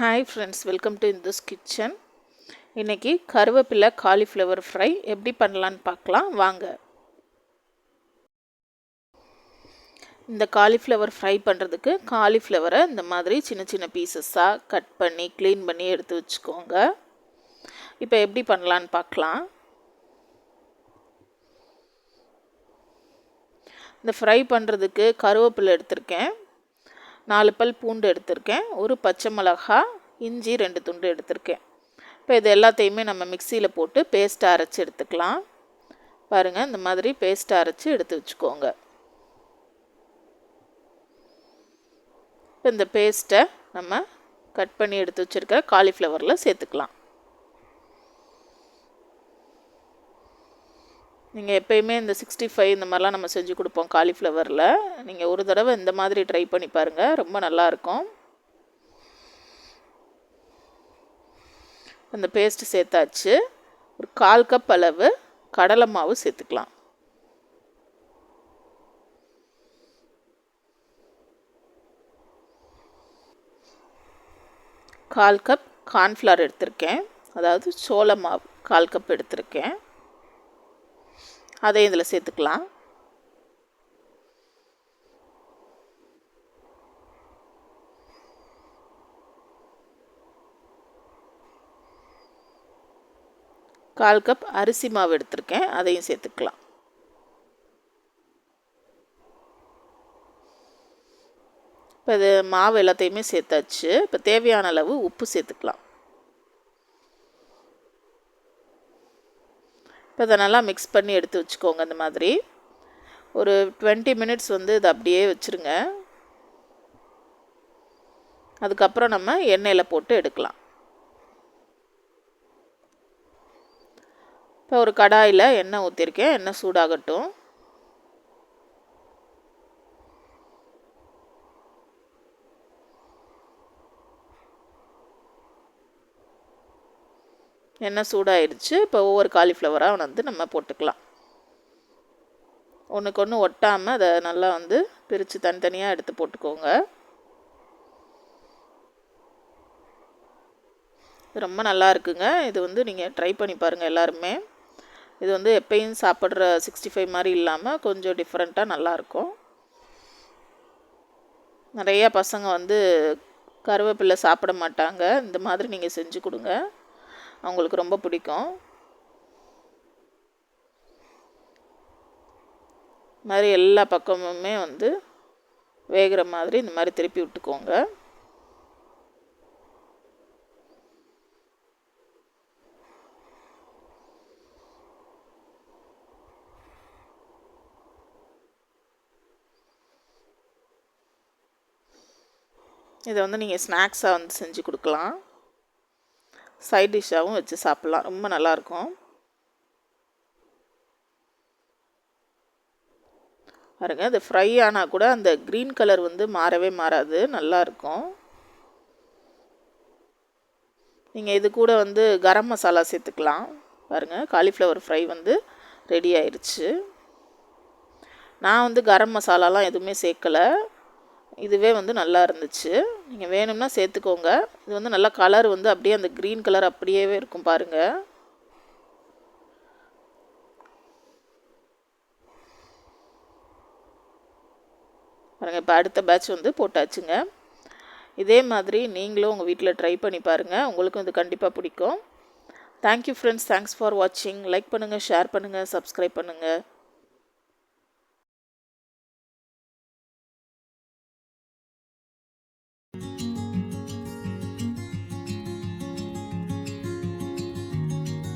Hi friends welcome to Indhu's kitchen இன்றைக்கி கருவேப்பிலை cauliflower fry எப்படி பண்ணலான்னு பார்க்கலாம். வாங்க. இந்த காலிஃப்ளவர் ஃப்ரை பண்ணுறதுக்கு காலிஃப்ளவரை இந்த மாதிரி சின்ன சின்ன பீசஸாக கட் பண்ணி க்ளீன் பண்ணி எடுத்து வச்சுக்கோங்க. இப்போ எப்படி பண்ணலான்னு பார்க்கலாம். இந்த ஃப்ரை பண்ணுறதுக்கு கருவேப்பிலை எடுத்திருக்கேன். நாலு பல் பூண்டு எடுத்திருக்கேன் ஒரு பச்சை மிளகா இஞ்சி ரெண்டு துண்டு எடுத்திருக்கேன். இப்போ இது எல்லாத்தையுமே நம்ம மிக்சியில் போட்டு பேஸ்ட் அரைச்சி எடுத்துக்கலாம். பாருங்கள் இந்த மாதிரி பேஸ்ட் அரைச்சி எடுத்து வச்சுக்கோங்க. இப்போ இந்த பேஸ்ட்டை நம்ம கட் பண்ணி எடுத்து வச்சுருக்க காலிஃப்ளவரில் சேர்த்துக்கலாம். நீங்கள் எப்போயுமே இந்த சிக்ஸ்டி ஃபைவ் இந்த மாதிரிலாம் நம்ம செஞ்சு கொடுப்போம் காலிஃப்ளவரில். நீங்கள் ஒரு தடவை இந்த மாதிரி ட்ரை பண்ணி பாருங்கள் ரொம்ப நல்லாயிருக்கும் அந்த பேஸ்ட்டு சேர்த்தாச்சு. ஒரு கால் கப் அளவு கடலை மாவு சேர்த்துக்கலாம். கால் கப் கார்ன்ஃப்ளவர் எடுத்திருக்கேன். அதாவது சோள மாவு கால் கப் எடுத்திருக்கேன். அதையும் இதில் சேர்த்துக்கலாம். கால் கப் அரிசி மாவு எடுத்திருக்கேன் அதையும் சேர்த்துக்கலாம். இப்போ இது மாவு எல்லாத்தையுமே சேர்த்தாச்சு. இப்போ தேவையான அளவு உப்பு சேர்த்துக்கலாம். இப்போ இதை நல்லா மிக்ஸ் பண்ணி எடுத்து வச்சுக்கோங்க இந்த மாதிரி. ஒரு டுவெண்ட்டி மினிட்ஸ் வந்து இதை அப்படியே வச்சுருங்க. அதுக்கப்புறம் நம்ம எண்ணெயில் போட்டு எடுக்கலாம். இப்போ ஒரு கடாயில் எண்ணெய் ஊற்றிருக்கேன். எண்ணெய் சூடாகட்டும். எண்ணெய் சூடாயிடுச்சு இப்போ ஒவ்வொரு காலிஃப்ளவராக வந்து நம்ம போட்டுக்கலாம். ஒன்றுக்கு ஒன்று ஒட்டாமல் அதை நல்லா வந்து பிரித்து தனித்தனியாக எடுத்து போட்டுக்கோங்க. ரொம்ப நல்லா இருக்குங்க. இது வந்து நீங்கள் ட்ரை பண்ணி பாருங்கள் எல்லாருமே. இது வந்து எப்பயும் சாப்பிட்ற சிக்ஸ்டி ஃபைவ் மாதிரி இல்லாமல் கொஞ்சம் டிஃப்ரெண்ட்டாக நல்லாயிருக்கும் நிறையா பசங்க வந்து கருவேப்பிலை சாப்பிட மாட்டாங்க. இந்த மாதிரி நீங்கள் செஞ்சு கொடுங்க. அவங்களுக்கு ரொம்ப பிடிக்கும். மாதிரி எல்லா பக்கமுமே வந்து வேகிற மாதிரி இந்த மாதிரி திருப்பி விட்டுக்கோங்க. இதை வந்து நீங்கள் ஸ்நாக்ஸாக வந்து செஞ்சு கொடுக்கலாம். சைட் டிஷ்ஷாகவும் வச்சு சாப்பிட்லாம். ரொம்ப நல்லாயிருக்கும். பாருங்கள் அது ஃப்ரை ஆனால் கூட அந்த க்ரீன் கலர் வந்து மாறவே மாறாது. நல்லாயிருக்கும். நீங்கள் இது கூட வந்து கரம் மசாலா சேர்த்துக்கலாம். பாருங்கள் காலிஃப்ளவர் ஃப்ரை வந்து ரெடி ஆயிடுச்சு நான் வந்து கரம் மசாலாலாம் எதுவுமே சேர்க்கலை. இதுவே வந்து நல்லா இருந்துச்சு. நீங்கள் வேணும்னா சேர்த்துக்கோங்க. இது வந்து நல்லா கலர் வந்து அப்படியே அந்த க்ரீன் கலர் அப்படியே இருக்கும் பாருங்கள் பாருங்கள் இப்போ அடுத்த பேட்ச் வந்து போட்டாச்சுங்க. இதே மாதிரி நீங்களும் உங்கள் வீட்டில் ட்ரை பண்ணி பாருங்கள் உங்களுக்கும் இது கண்டிப்பாக பிடிக்கும். Thank you friends thanks for வாட்சிங் லைக் பண்ணுங்கள் ஷேர் பண்ணுங்கள் சப்ஸ்கிரைப் பண்ணுங்கள்